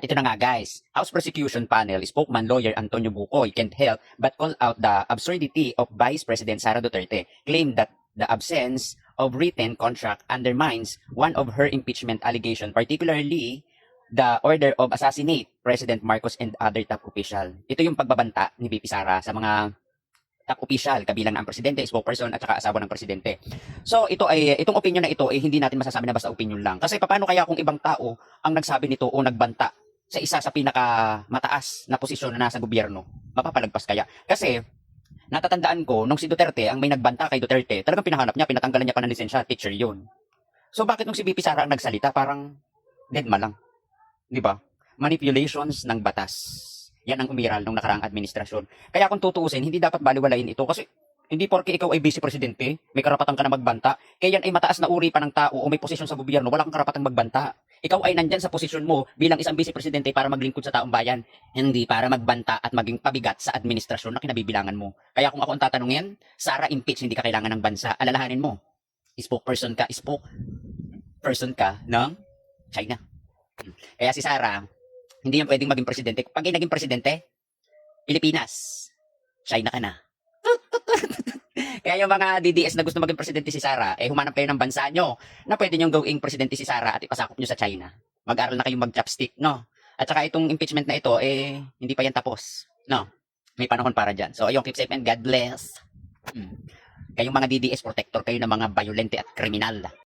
At ito na nga guys, House Prosecution Panel spokesman lawyer Antonio Bucoy can't help but call out the absurdity of Vice President Sara Duterte claim that the absence of written contract undermines one of her impeachment allegation, particularly the order of assassinate President Marcos and other top official. Ito yung pagbabanta ni VP Sara sa mga top official, kabilang ang presidente, spokesperson, at saka asawa ng presidente. So, ito ay, itong opinion na ito, eh, hindi natin masasabi na basta opinion lang. Kasi paano kaya kung ibang tao ang nagsabi nito o nagbanta sa isa sa pinaka mataas na posisyon na nasa gobyerno? Mapapalagpas kaya? Kasi, natatandaan ko, nung si Duterte, ang may nagbanta kay Duterte, talagang pinahanap niya, pinatanggalan niya pa ng lisensya, teacher yun. So, bakit nung si VP Sara ang nagsalita, parang dead ma lang? Di ba? Manipulations ng batas. Yan ang umiral ng nakaraang administrasyon. Kaya kung tutuusin, hindi dapat baliwalain ito kasi hindi porke ikaw ay vice presidente, may karapatan ka na magbanta. Kaya yan ay mataas na uri pa ng tao o may posisyon sa gobyerno, wala kang karapatang magbanta. Ikaw ay nandyan sa posisyon mo bilang isang vice presidente para maglingkod sa taong bayan, hindi para magbanta at maging pabigat sa administrasyon na kinabibilangan mo. Kaya kung ako ang tatanungin, Sara impeach, hindi ka kailangan ng bansa. Alalahanin mo, spokesperson ka, spoke person ka ng China. Kaya si Sara, hindi yan pwedeng maging presidente. Pag naging presidente, Pilipinas, China ka na. Kaya yung mga DDS na gusto maging presidente si Sara, eh humanap kayo ng bansa nyo na pwede nyo gawing presidente si Sara at ipasakop nyo sa China. Mag-aral na kayong mag-chopstick, no? At saka itong impeachment na ito, eh, hindi pa yan tapos. No? May panahon para dyan. So, ayun, keep safe and God bless. Hmm. Kayong mga DDS, protector kayo ng mga violente at kriminal.